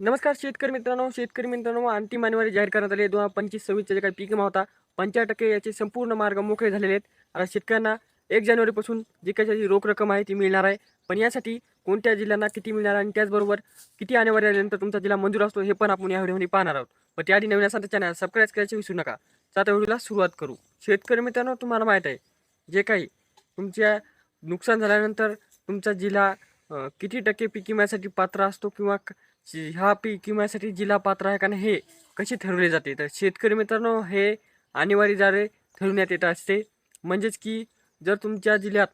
नमस्कार शेतकरी मित्रांनो शेतकरी मित्रांनो अंतिम आणिवारी जाहीर करण्यात आली दोन हजार पंचवीस सव्वीसचा जे काही पीक विमा होता पंचाळीस टक्के याचे संपूर्ण मार्ग मोकळे झालेले आहेत. आता शेतकऱ्यांना एक जानेवारीपासून जी काही त्याची रोख रक्कम आहे ती मिळणार आहे. पण यासाठी कोणत्या जिल्ह्यांना किती मिळणार आहे आणि त्याचबरोबर किती आणेवारी आल्यानंतर तुमचा जिल्हा मंजूर असतो हे पण आपण या व्हिडिओमध्ये पाहणार आहोत. पण त्याआधी नवीन असाल तर चॅनल सबस्क्राईब करायचे विसरू नका. तर आता व्हिडिओला सुरुवात करू. शेतकरी मित्रांनो तुम्हाला माहीत आहे जे काही तुमच्या नुकसान झाल्यानंतर तुमचा जिल्हा किती टक्के पीक विम्यासाठी पात्र असतो किंवा क- ह्या पीक विम्यासाठी जिल्हा पात्र आहे का नाही हे कसे ठरवले जाते? तर शेतकरी मित्रांनो हे आणीवारीद्वारे ठरवण्यात येत असते. म्हणजेच की जर तुमच्या जिल्ह्यात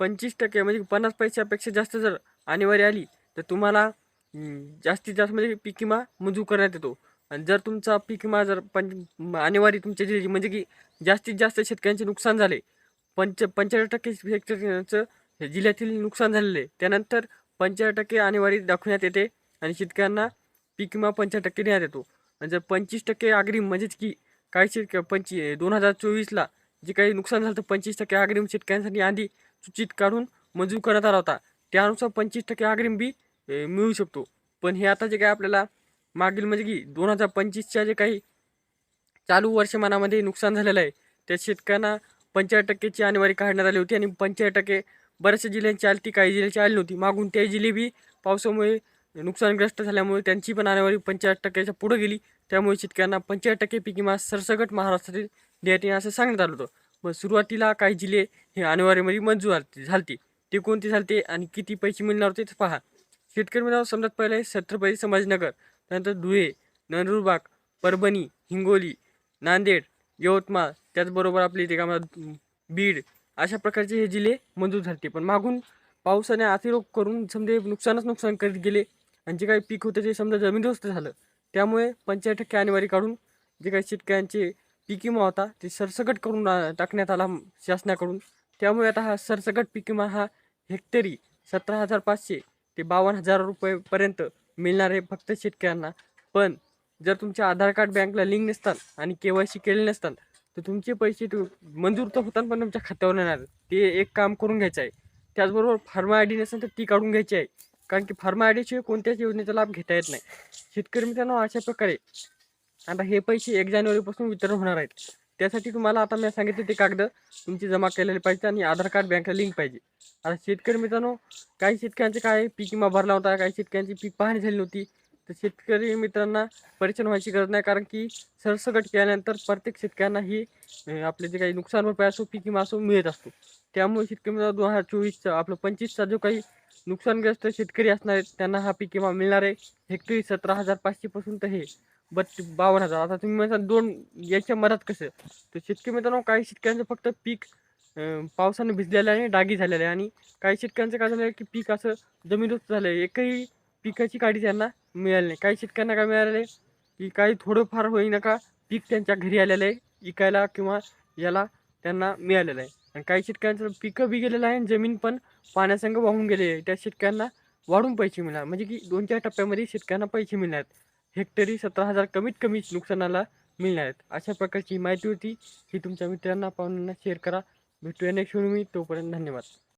पंचवीस टक्के म्हणजे पन्नास पैशापेक्षा जास्त जर अनिवार्य आली तर तुम्हाला जास्तीत जास्त म्हणजे पीक विमा मंजूर करण्यात येतो. आणि जर तुमचा पीक विमा जर पंच अनिवार्य तुमच्या जिल्ह्याची म्हणजे की जास्तीत जास्त शेतकऱ्यांचे नुकसान झाले पंच पंचेचाळीस टक्के हेक्टरचं हे जिल्ह्यातील नुकसान झालेले. आहे. त्यानंतर पंचाळीस टक्के आणेवारी दाखवण्यात येते आणि शेतकऱ्यांना पीक विमा पंचेचाळीस टक्के देण्यात येतो. आणि जर पंचवीस टक्के अग्रिम म्हणजेच की काही शेतक पंची दोन हजार चोवीसला जे काही नुकसान झालं तर पंचवीस टक्के अग्रिम शेतकऱ्यांसाठी आधी सूचित काढून मंजूर करण्यात आला होता. त्यानुसार पंचवीस टक्के अग्रिम बी मिळू शकतो. पण हे आता जे काही आपल्याला मागील म्हणजे की दोन हजार पंचवीसच्या जे काही चालू वर्षमानामध्ये नुकसान झालेलं आहे त्या शेतकऱ्यांना पंचाळीस टक्केची आणेवारी काढण्यात आली होती आणि पंचाळीस टक्के बऱ्याचशा जिल्ह्यांची आली ती काही जिल्ह्याची आली नव्हती. मागून त्या जिलेबी पावसामुळे नुकसानग्रस्त झाल्यामुळे त्यांची पण आणीवारी पंचाळीस टक्क्याच्या पुढं गेली. त्यामुळे शेतकऱ्यांना पंचेचाळीस टक्के पिकीमा विमा सरसकट महाराष्ट्रातील देण्यात येईल असं सांगण्यात आलं होतं. मग सुरुवातीला काही जिल्हे हे आणीवारीमध्ये मंजूर झालते झालते. ते कोणते झालते आणि किती पैसे मिळणार होते ते पहा. शेतकरी मित्रांनो समजा पहिले छत्रपती संभाजीनगर त्यानंतर धुळे नंदुरबार परभणी हिंगोली नांदेड यवतमाळ त्याचबरोबर आपली ते का बीड अशा प्रकारचे हे जिल्हे मंजूर झाले पण मागून पावसाने अतिरोग करून समजे नुकसानच नुकसान करीत गेले. आणि जे काही पीक होतं ते समजा जमीनदोस्त झालं त्यामुळे पंचाळीस टक्के आणीवारी काढून जे काही शेतकऱ्यांचे पीक विमा होता ते सरसकट करून टाकण्यात आला शासनाकडून. त्यामुळे आता हा सरसकट पीक विमा हा हेक्टरी सतरा हजार पाचशे ते बावन्न हजार रुपयेपर्यंत मिळणार आहे फक्त शेतकऱ्यांना. पण जर तुमच्या आधार कार्ड बँकला लिंक नसतात आणि के वाय सी केले नसतात तर तुमचे पैसे तु मंजूर तर होतात पण तुमच्या खात्यावर येणार ते एक काम करून घ्यायचं आहे. त्याचबरोबर फार्मा आय डी नसेल तर ती काढून घ्यायची आहे. कारण की फार्मा आय डीशिवाय कोणत्याच योजनेचा लाभ घेता येत नाही. शेतकरी मित्रांनो अशा प्रकारे आता हे पैसे एक जानेवारीपासून वितरण होणार आहेत. त्यासाठी तुम्हाला आता मी सांगितलं ते कागद तुमची जमा केलेले पाहिजे आणि आधार कार्ड बँकला लिंक पाहिजे. आता शेतकरी मित्रांनो काही शेतकऱ्यांचे काय पीक विमा भरला होता काही शेतकऱ्यांची पीक पाहणी झाली नव्हती. तर शेतकरी मित्रांना परेशान व्हायची गरज नाही कारण की सरसकट केल्यानंतर प्रत्येक शेतकऱ्यांना ही आपले जे काही नुकसान भरपाई असो पीक विमा असो मिळत असतो. त्यामुळे शेतकरी मित्र दोन हजार चोवीसचा आपलं पंचवीसचा जो काही नुकसानग्रस्त शेतकरी असणार आहेत त्यांना हा पीक विमा मिळणार आहे. हेक्टरी सतरा हजार पाचशेपासून तर हे बत्ती बावन्न हजार. आता तुम्ही म्हणता दोन याच्या मधात कसं? तर शेतकरी मित्रांनो काही शेतकऱ्यांचं फक्त पीक पावसाने भिजलेलं आहे आणि डागी झालेलं आहे. आणि काही शेतकऱ्यांचं काय झालं आहे की पीक असं जमीनच झालं आहे एकही पिकाची काढी त्यांना मिळाली नाही. काही शेतकऱ्यांना काय मिळालेलं आहे की काही थोडंफार होईना का पीक त्यांच्या घरी आलेलं आहे इकायला किंवा याला त्यांना मिळालेलं आहे. आणि काही शेतकऱ्यांचं पिकं बी गेलेलं आहे आणि जमीन पण पाण्यासंग वाहून गेलेली आहे. त्या शेतकऱ्यांना वाढून पैसे मिळणार. म्हणजे की दोन चार टप्प्यामध्ये शेतकऱ्यांना पैसे मिळणार. आहेत हेक्टरी सतरा हजार कमीत कमी नुकसानाला मिळणार आहेत. अशा प्रकारची माहिती होती. ही तुमच्या मित्रांना पाहुण्यांना शेअर करा. भेटूया नेक्स्ट मी तोपर्यंत धन्यवाद.